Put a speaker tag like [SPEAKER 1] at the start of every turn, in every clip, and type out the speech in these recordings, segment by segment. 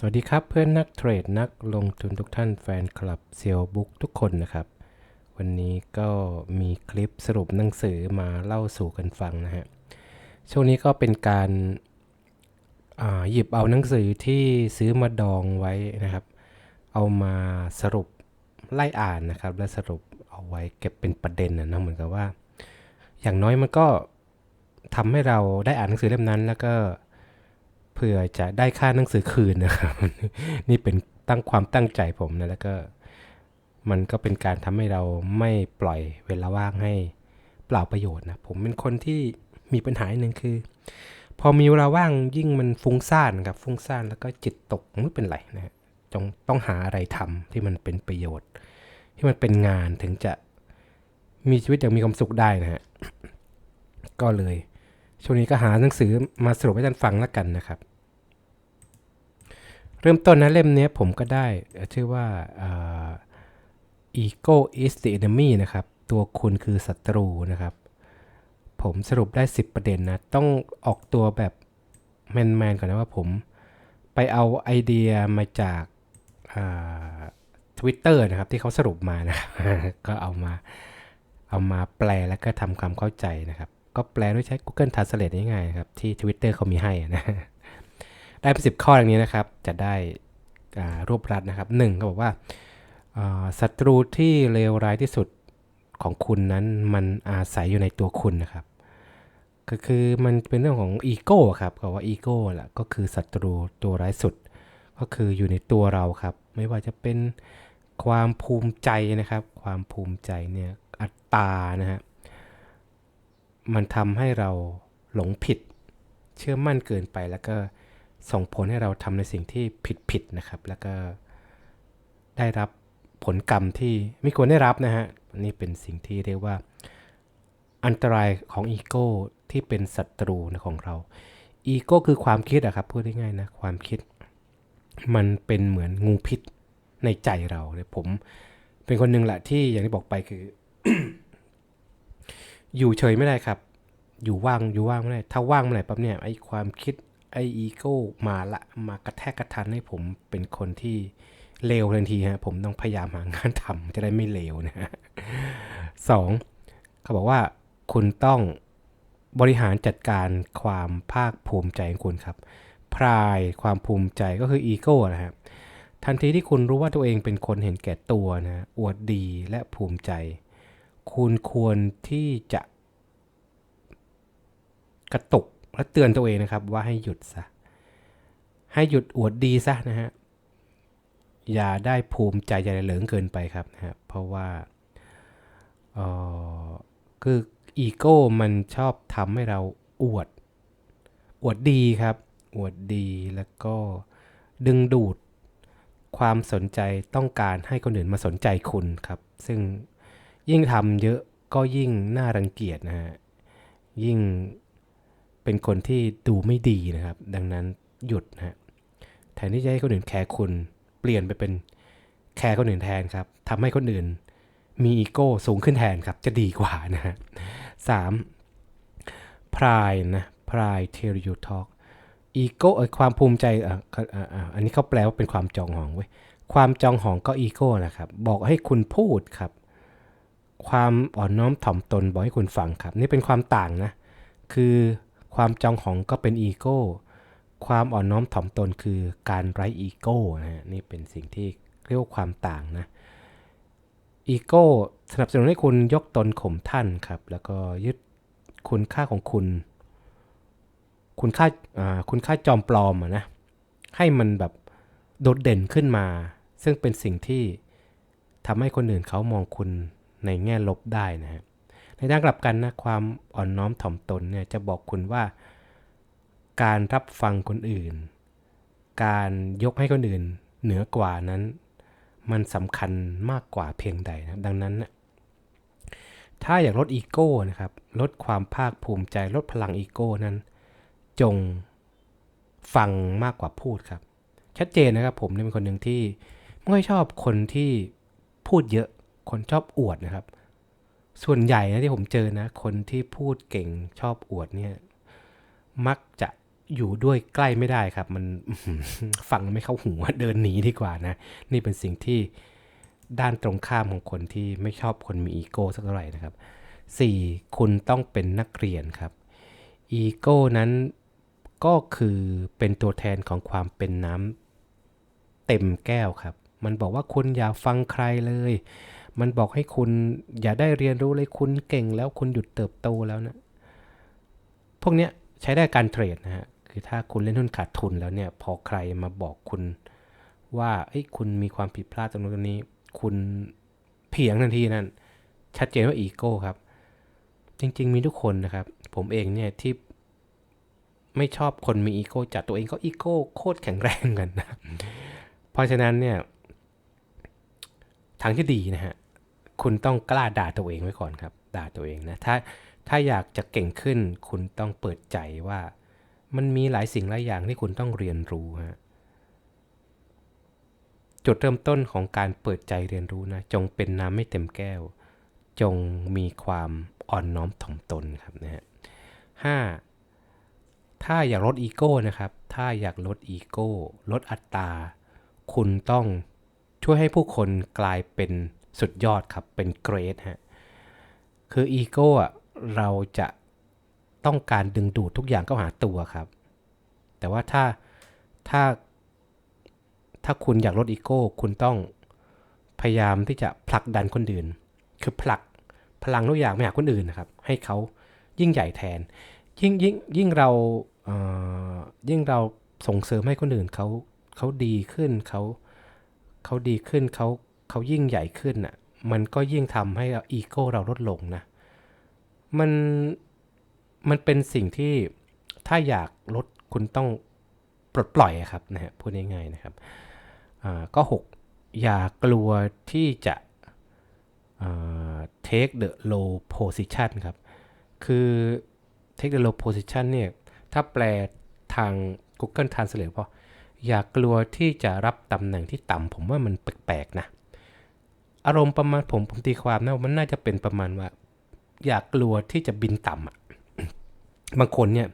[SPEAKER 1] สวัสดีครับเพื่อนนักเทรดนักลงทุนทุกท่านแฟนคลับเซียวบุ๊กทุกคนนะครับ วันนี้ก็มีคลิปสรุปหนังสือมาเล่าสู่กันฟังนะฮะช่วงนี้ก็เป็นการาหยิบเอาหนังสือที่ซื้อมาดองไว้นะครับ เอามาสรุปไล่อ่านนะครับ และสรุปเอาไว้เก็บเป็นประเด็นนะนะเหมือนกับว่า อย่างน้อยมันก็ทำให้เราได้อ่านหนังสือเล่มนั้นแล้วก็ เพื่อจะได้ค่าหนังสือคืนนะครับ นี่เป็นตั้งความตั้งใจผมนะแล้วก็มันก็เป็นการทำให้เราไม่ปล่อยเวลาว่างให้เปล่าประโยชน์นะผมเป็นคนที่มีปัญหาหนึ่งคือ พอมีเวลาว่างยิ่งมันฟุ้งซ่านครับฟุ้งซ่านแล้วก็จิตตกไม่เป็นไรนะจงต้องหาอะไรทำที่มันเป็นประโยชน์ ที่มันเป็นงานถึงจะมีชีวิตอย่างมีความสุขได้นะฮะก็เลยช่วงนี้ก็หาหนังสือมาสรุปให้ท่านฟังแล้วกันนะครับ เริ่มต้นนะเล่มนี้ผมก็ได้ชื่อว่า ego is the enemy นะครับ ตัวคุณคือศัตรูนะครับ ผมสรุปได้ 10 ประเด็นนะ ต้องออกตัวแบบแมนๆก่อนนะว่าผมไปเอาไอเดียมาจากทวิตเตอร์นะครับ ที่เขาสรุปมานะก็เอามาเอามาแปลแล้วก็ทำความเข้าใจนะครับ ก็แปลด้วยใช้ Google Translate ง่ายๆครับ ที่ Twitter เขามีให้นะ ได้เป็นสิบข้ออย่างนี้นะครับ จะได้รวบรัดนะครับหนึ่งเขาบอกว่าอ่าศัตรูที่เลวร้ายที่สุดของคุณนั้นมันอาศัยอยู่ในตัวคุณนะครับ ก็คือมันเป็นเรื่องของอีโก้ครับเขาว่าอีโก้แหละก็คือศัตรูตัวร้ายสุด ก็คืออยู่ในตัวเราครับ ไม่ว่าจะเป็นความภูมิใจนะครับ ความภูมิใจเนี่ยอัตตานะฮะมันทำให้เราหลงผิด เชื่อมั่นเกินไปแล้วก็ ส่งผลให้เราทำในสิ่งที่ผิดๆนะครับ แล้วก็ได้รับผลกรรมที่ไม่ควรได้รับนะฮะนี่เป็นสิ่งที่เรียกว่า อันตรายของอีโก้ที่เป็นศัตรูของเราอีโก้คือความคิดอะครับ พูดง่ายๆนะความคิด มันเป็นเหมือนงูพิษในใจเราเลยผม เป็นคนหนึ่งแหละที่อย่างที่บอกไปคือ อยู่เฉยไม่ได้ครับ อยู่ว่างอยู่ว่างไม่ได้ถ้าว่างเมื่อไหร่ปั๊บเนี่ยไอ้ความคิด ไออีโก้มาละมากระแทกกระทันให้ผมเป็นคนที่เลวทันทีฮะผมต้องพยายามหางานทำจะได้ไม่เลวนะฮะสองเขาบอกว่าคุณต้องบริหารจัดการความภาคภูมิใจของคุณครับ พรายความภูมิใจก็คืออีโก้นะฮะทันทีที่คุณรู้ว่าตัวเองเป็นคนเห็นแก่ตัวนะอวดดีและภูมิใจ คุณควรที่จะกระตุก และเตือนตัวเองนะครับ ว่าให้หยุดซะ ให้หยุดอวดดีซะนะฮะ อย่าได้ภูมิใจอย่เหลิงเกินไปครับนะฮะ เพราะว่าเออคืออีโก้มันชอบทำให้เราอวด อวดดีครับ อวดดีแล้วก็ดึงดูดความสนใจต้องการให้คนอื่นมาสนใจคุณครับ ซึ่งยิ่งทำเยอะก็ยิ่งน่ารังเกียจนะฮะ ยิ่ง เป็นคนที่ดูไม่ดีนะครับ ดังนั้นหยุดนะฮะแทนที่จะให้คนอื่นแคร์คุณ เปลี่ยนไปเป็นแคร์คนอื่นแทนครับทำให้คนอื่นมีอีโก้สูงขึ้นแทนครับ จะดีกว่านะฮะสามพรายนะพรายเทริยูทอกอีโก้ความภูมิใจอะอะอะอันนี้เขาแปลว่าเป็นความจองหองเว้ยความจองหองก็อีโก้นะครับ บอกให้คุณพูดครับ ความอ่อนน้อมถ่อมตนบอกให้คุณฟังครับ นี่เป็นความต่างนะ คือ ความจองหองก็เป็นอีโก้ ความอ่อนน้อมถ่อมตนคือการไร้อีโก้นะฮะนี่เป็นสิ่งที่เรียกว่าความต่างนะอีโก้สนับสนุนให้คุณยกตนข่มท่านครับ แล้วก็ยึดคุณค่าของคุณ คุณค่าคุณค่าจอมปลอมอะนะให้มันแบบโดดเด่นขึ้นมา ซึ่งเป็นสิ่งที่ทำให้คนอื่นเขามองคุณในแง่ลบได้นะฮะ ในด้านกลับกันนะความอ่อนน้อมถ่อมตนเนี่ยจะบอกคุณว่า การรับฟังคนอื่น การยกให้คนอื่นเหนือกว่านั้น มันสำคัญมากกว่าเพียงใดนะดังนั้นนะถ้าอยากลดอีโก้นะครับ ลดความภาคภูมิใจลดพลังอีโก้นั้น จงฟังมากกว่าพูดครับ ชัดเจนนะครับผมเนี่ยเป็นคนหนึ่งที่ไม่ค่อยชอบคนที่พูดเยอะคนชอบอวดนะครับ ส่วนใหญ่นะที่ผมเจอนะ คนที่พูดเก่งชอบอวดเนี่ย มักจะอยู่ด้วยใกล้ไม่ได้ครับ มันฟังไม่เข้าหูเดินหนีดีกว่านะ นี่เป็นสิ่งที่ด้านตรงข้ามของคนที่ไม่ชอบคนมีอีโก้สักเท่าไหร่นะครับ 4. คุณต้องเป็นนักเรียนครับอีโก้นั้นก็คือเป็นตัวแทนของความเป็นน้ำเต็มแก้วครับ มันบอกว่าคุณอย่าฟังใครเลย มันบอกให้คุณอย่าได้เรียนรู้เลยคุณเก่งแล้วคุณหยุดเติบโตแล้วนะ พวกเนี้ยใช้ได้การเทรดนะฮะ คือถ้าคุณเล่นหุ้นขาดทุนแล้วเนี่ย พอใครมาบอกคุณว่าเอ้ยคุณมีความผิดพลาดตรงนู้นตรงนี้ คุณเพียงทันทีนั่น ชัดเจนว่าอีโก้ครับ จริง ๆ มีทุกคนนะครับ ผมเองเนี่ยที่ไม่ชอบคนมีอีโก้จัดตัวเองก็อีโก้โคตรแข็งแรงกันนะ เพราะฉะนั้นเนี่ยทางที่ดีนะฮะ คุณต้องกล้าด่าตัวเองไว้ก่อนครับ ด่าตัวเองนะ ถ้าถ้าอยากจะเก่งขึ้น คุณต้องเปิดใจว่า มันมีหลายสิ่งหลายอย่างที่คุณต้องเรียนรู้ฮะจุดเริ่มต้นของการเปิดใจเรียนรู้นะ จงเป็นน้ำไม่เต็มแก้ว จงมีความอ่อนน้อมถ่อมตนครับนะฮะห้าถ้าอยากลดอีโก้นะครับ ถ้าอยากลดอีโก้ ลดอัตรา คุณต้องช่วยให้ผู้คนกลายเป็น สุดยอดครับเป็นเกรดฮะคืออีโก้เราจะต้องการดึงดูดทุกอย่างเข้าหาตัวครับ แต่ว่าถ้าถ้าถ้าคุณอยากลดอีโก้ คุณต้องพยายามที่จะผลักดันคนอื่น คือผลักพลังทุกอย่างไปหาคนอื่นนะครับ ให้เขายิ่งใหญ่แทน ยิ่งยิ่งยิ่งเราเอ่อยิ่งเราส่งเสริมให้คนอื่นเขาเขาดีขึ้นเขาเขาดีขึ้นเขา เขายิ่งใหญ่ขึ้นอะ มันก็ยิ่งทำให้อีโก้เราลดลงนะ มัน มันเป็นสิ่งที่ถ้าอยากลดคุณต้องปลดปล่อยครับนะฮะพูดง่ายๆนะครับอ่าก็6อย่ากลัวที่จะอ่า take the low position ครับ คือ take the low position เนี่ย ถ้าแปลทาง Google Translate พออย่ากลัวที่จะรับตำแหน่งที่ต่ำผมว่ามันแปลกๆนะ อารมณ์ประมาณผมผมตีความนะมันน่าจะเป็นประมาณว่า อยากกลัวที่จะบินต่ำอะบางคนเนี่ย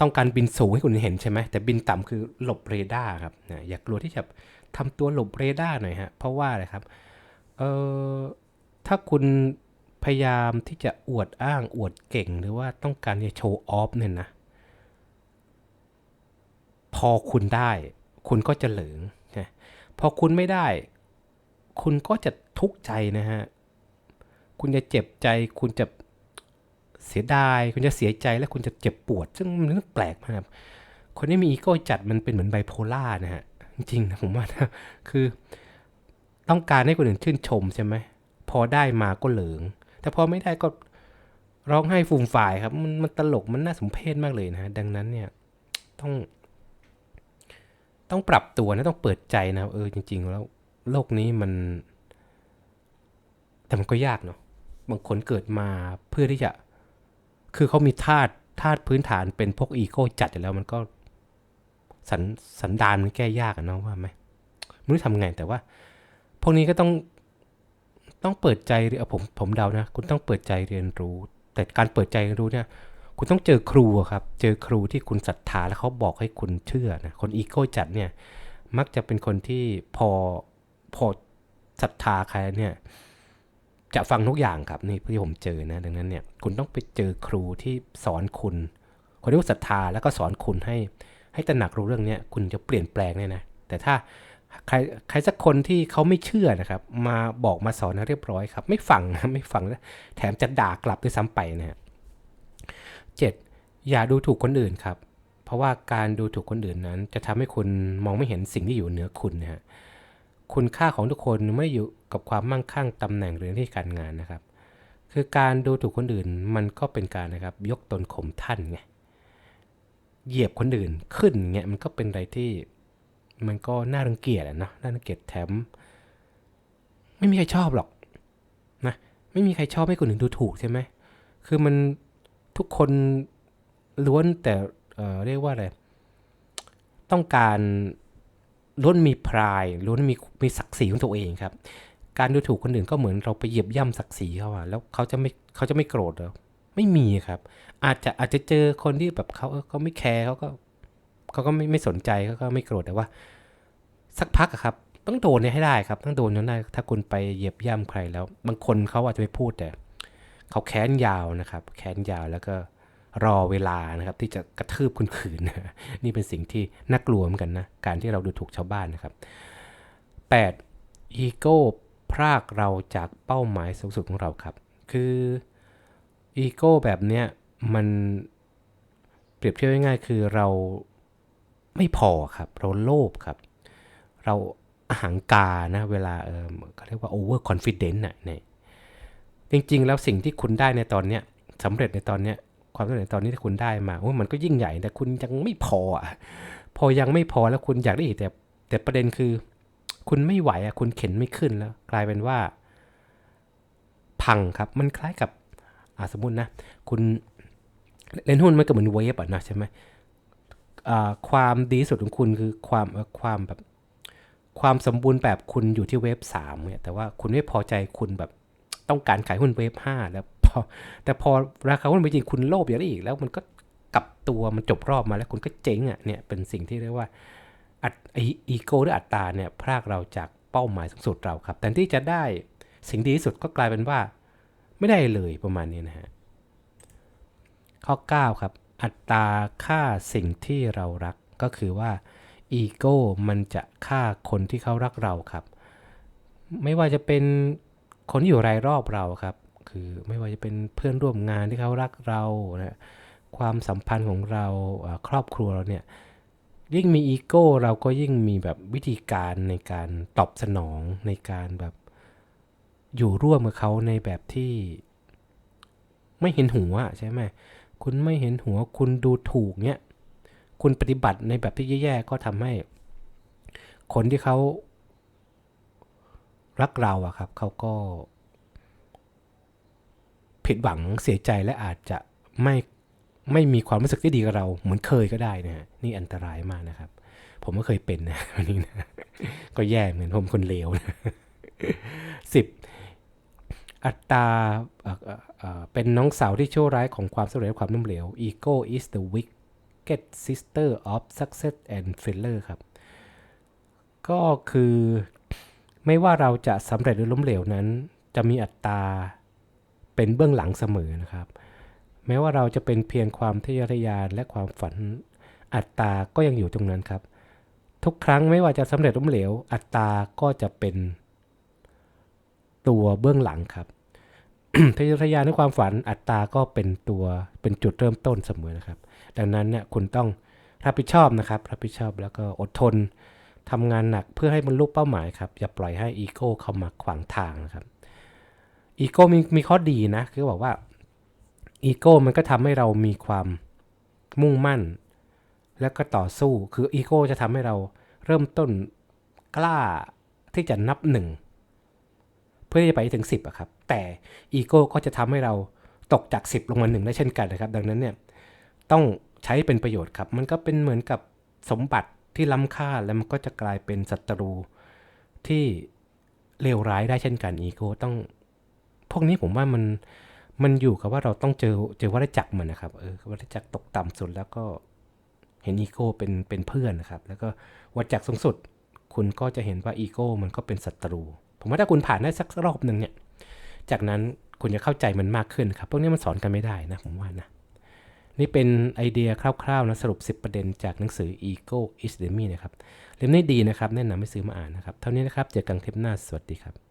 [SPEAKER 1] ต้องการบินสูงให้คุณเห็นใช่ไหมแต่บินต่ำคือหลบเรดาร์ครับนะอยากกลัวที่จะทำตัวหลบเรดาร์หน่อยฮะเพราะว่าอะไรครับเอ่อถ้าคุณพยายามที่จะอวดอ้างอวดเก่ง หรือว่าต้องการจะโชว์ออฟเนี่ยนะ พอคุณได้ คุณก็จะเหลิงนะพอคุณไม่ได้ คุณก็จะ ทุกข์ใจนะฮะ คุณจะเจ็บใจ คุณจะเสียดาย คุณจะเสียใจและคุณจะเจ็บปวด ซึ่งมันเรื่องแปลกมากครับคนที่มีอีโก้จัดมันเป็นเหมือนไบโพล่านะฮะ จริงนะผมว่านะคือต้องการให้คนอื่นชื่นชมใช่ไหม พอได้มาก็เหลิง แต่พอไม่ได้ก็ร้องไห้ฟูมฝ่ายครับ มันมันตลกมันน่าสมเพชมากเลยนะฮะดังนั้นเนี่ยต้อง ต้องปรับตัวนะต้องเปิดใจนะเออจริง ๆ แล้วโลกนี้มัน แต่มันก็ยากเนาะบางคนเกิดมาเพื่อที่จะ คือเขามีธาตุธาตุพื้นฐานเป็นพวกอีโก้จัดอยู่แล้วมันก็สันสันดานมันแก้ยากอะเนาะว่าไหมไม่รู้ทำไงแต่ว่า พวกนี้ก็ต้องต้องเปิดใจเรียนผมผมเดานะ คุณต้องเปิดใจเรียนรู้ แต่การเปิดใจเรียนรู้เนี่ย คุณต้องเจอครูครับ เจอครูที่คุณศรัทธาแล้วเขาบอกให้คุณเชื่อนะคนอีโก้จัดเนี่ย มักจะเป็นคนที่พอพอศรัทธาใครเนี่ย จะฟังทุกอย่างครับนี่ที่ผมเจอนะดังนั้นเนี่ยคุณต้องไปเจอครูที่สอนคุณ คนที่ศรัทธาแล้วก็สอนคุณให้ให้ตระหนักรู้เรื่องนี้คุณจะเปลี่ยนแปลงเนี่ยนะแต่ถ้าใครใครสักคนที่เขาไม่เชื่อนะครับ มาบอกมาสอนนะเรียบร้อยครับ ไม่ฟังนะไม่ฟังแล้วแถมจะด่ากลับด้วยซ้ำไปนะฮะเจ็ดอย่าดูถูกคนอื่นครับ เพราะว่าการดูถูกคนอื่นนั้น จะทำให้คุณมองไม่เห็นสิ่งที่อยู่เหนือคุณนะฮะ คุณค่าของทุกคนไม่อยู่กับความมั่งคั่งตำแหน่งหรือที่การงานนะครับ คือการดูถูกคนอื่นมันก็เป็นการนะครับยกตนข่มท่านไงเหยียบคนอื่นขึ้นเงี้ยมันก็เป็นอะไรที่มันก็น่ารังเกียจอะนะน่ารังเกียจแถม ไม่มีใครชอบหรอกนะไม่มีใครชอบให้คนอื่นดูถูกใช่ไหมคือมันทุกคนล้วนแต่เอ่อเรียกว่าอะไรต้องการ ล้นมีพรายล้นมีมีศักดิ์ศรีของตัวเองครับ การดูถูกคนอื่นก็เหมือนเราไปเหยียบย่ำศักดิ์ศรีเขาอะแล้วเขาจะไม่เขาจะไม่โกรธหรอไม่มีครับ อาจจะอาจจะเจอคนที่แบบเขาเขาไม่แคร์เขาก็เขาก็ไม่ไม่สนใจเขาก็ไม่โกรธแต่ว่า สักพักอะครับ ต้องโดนเนี่ยให้ได้ครับต้องโดนจนได้ถ้าคุณไปเหยียบย่ำใครแล้ว บางคนเขาอาจจะไม่พูดแต่เขาแค้นยาวนะครับ แค้นยาวแล้วก็ รอเวลานะครับที่จะกระทืบคุณขืน นี่เป็นสิ่งที่น่ากลัวเหมือนกันนะ การที่เราดูถูกชาวบ้านนะครับ 8. อีโก้พรากเราจากเป้าหมายสูงสุดของเราครับ คืออีโก้แบบเนี้ยมันเปรียบเทียบง่ายๆคือเราไม่พอครับ เราโลภครับ เราอาหังกานะเวลาเออเขาเรียกว่า over confident น่ะเนี่ยจริงๆ แล้วสิ่งที่คุณได้ในตอนเนี้ยสำเร็จในตอนเนี้ย ความสำเร็จตอนนี้ที่คุณได้มาโอ้มันก็ยิ่งใหญ่แต่คุณยังไม่พออะพอยังไม่พอแล้วคุณอยากได้อีกแต่ แต่ประเด็นคือ คุณไม่ไหวอะคุณเข็นไม่ขึ้นแล้ว กลายเป็นว่า พังครับ มันคล้ายกับอ่าสมมตินะ คุณเล่นหุ้นมันก็เหมือนเวฟอะนะใช่ไหมความดีสุดของคุณคือความความแบบความสมบูรณ์แบบคุณอยู่ที่เวฟสามเนี่ยแต่ว่าคุณไม่พอใจคุณแบบต้องการขายหุ้นเวฟห้าแล้ว พอ แต่พอราคาหุ้นไปจริงคุณโลภอย่ากได้อีก แล้วมันก็กลับตัวมันจบรอบมาแล้วคุณก็เจ๊งอะเนี่ยเป็นสิ่งที่เรียกว่าอัตอีโก้หรืออัตตราเนี่ยพรากเราจากเป้าหมายสูงสุดเราครับแต่ที่จะได้สิ่งดีที่สุดก็กลายเป็นว่า ไม่ได้เลยประมาณนี้นะฮะข้อ 9 ครับ อัตราค่าสิ่งที่เรารักก็คือว่าอีโก้มันจะฆ่าคนที่เขารักเราครับ ไม่ว่าจะเป็นคนที่อยู่รายรอบเราครับ คือ ไม่ว่าจะเป็นเพื่อนร่วมงานที่เขารักเรานะความสัมพันธ์ของเราครอบครัวเราเนี่ยยิ่งมีอีโก้เราก็ยิ่งมีแบบวิธีการในการตอบสนองในการแบบอยู่ร่วมกับเขาในแบบที่ ไม่เห็นหัวใช่ไหมคุณไม่เห็นหัวคุณดูถูกเนี่ยคุณปฏิบัติในแบบที่แย่ๆก็ทำให้ คนที่เขารักเราอะครับเขาก็ ผิดหวังเสียใจและอาจจะไม่ไม่มีความรู้สึกที่ดีกับเรา เหมือนเคยก็ได้นะฮะนี่อันตรายมากนะครับ ผมก็เคยเป็นนะวันนี้นะก็แย่เหมือนผมคนเลวนะสิบอัตราเป็นน้องสาวที่ชั่วร้ายของความสำเร็จและความล้มเหลว Ego is the wicked sister of success and failure ครับ ก็คือไม่ว่าเราจะสำเร็จหรือล้มเหลวนั้น จะมีอัตรา เป็นเบื้องหลังเสมอนะครับ แม้ว่าเราจะเป็นเพียงความทะเยอทะยานและความฝันอัตราก็ยังอยู่ตรงนั้นครับ ทุกครั้งไม่ว่าจะสำเร็จล้มเหลว อัตราก็จะเป็นตัวเบื้องหลังครับทะเยอทะยานในความฝันอัตราก็เป็นตัวเป็นจุดเริ่มต้นเสมอนะครับ ดังนั้นเนี่ยคุณต้องรับผิดชอบนะครับรับผิดชอบแล้วก็อดทนทำงานหนักเพื่อให้บรรลุเป้าหมายครับ อย่าปล่อยให้อีโก้เข้ามาขวางทางนะครับ อีโก้มีมีข้อดีนะ คือบอกว่าอีโก้มันก็ทำให้เรามีความมุ่งมั่น แล้วก็ต่อสู้ คืออีโก้จะทำให้เราเริ่มต้นกล้าที่จะนับหนึ่งเพื่อที่จะไปถึง 10อะครับ แต่อีโก้ก็จะทำให้เราตกจาก 10 ลงมาหนึ่งได้เช่นกันนะครับ ดังนั้นเนี่ยต้องใช้เป็นประโยชน์ครับ มันก็เป็นเหมือนกับสมบัติที่ล้ำค่าแล้วมันก็จะกลายเป็นศัตรูที่เลวร้ายได้เช่นกันอีโก้ต้อง พวกนี้ผมว่ามันมันอยู่กับว่าเราต้องเจอเจอวัฏจักรมันนะครับเออวัฏจักรตกต่ำสุดแล้วก็เห็นอีโก้เป็นเป็นเพื่อนนะครับ แล้วก็วัฏจักรสูงสุด คุณก็จะเห็นว่าอีโก้มันก็เป็นศัตรู ผมว่าถ้าคุณผ่านได้สักรอบหนึ่งเนี่ย จากนั้นคุณจะเข้าใจมันมากขึ้นครับ พวกนี้มันสอนกันไม่ได้นะผมว่านะนี่เป็นไอเดียคร่าวๆนะสรุป 10 ประเด็นจากหนังสือ Ego is the Me นะครับ เล่มนี้ดีนะครับ แนะนำให้ซื้อมาอ่านนะครับ เท่านี้นะครับ เจอกันคลิปหน้า สวัสดีครับ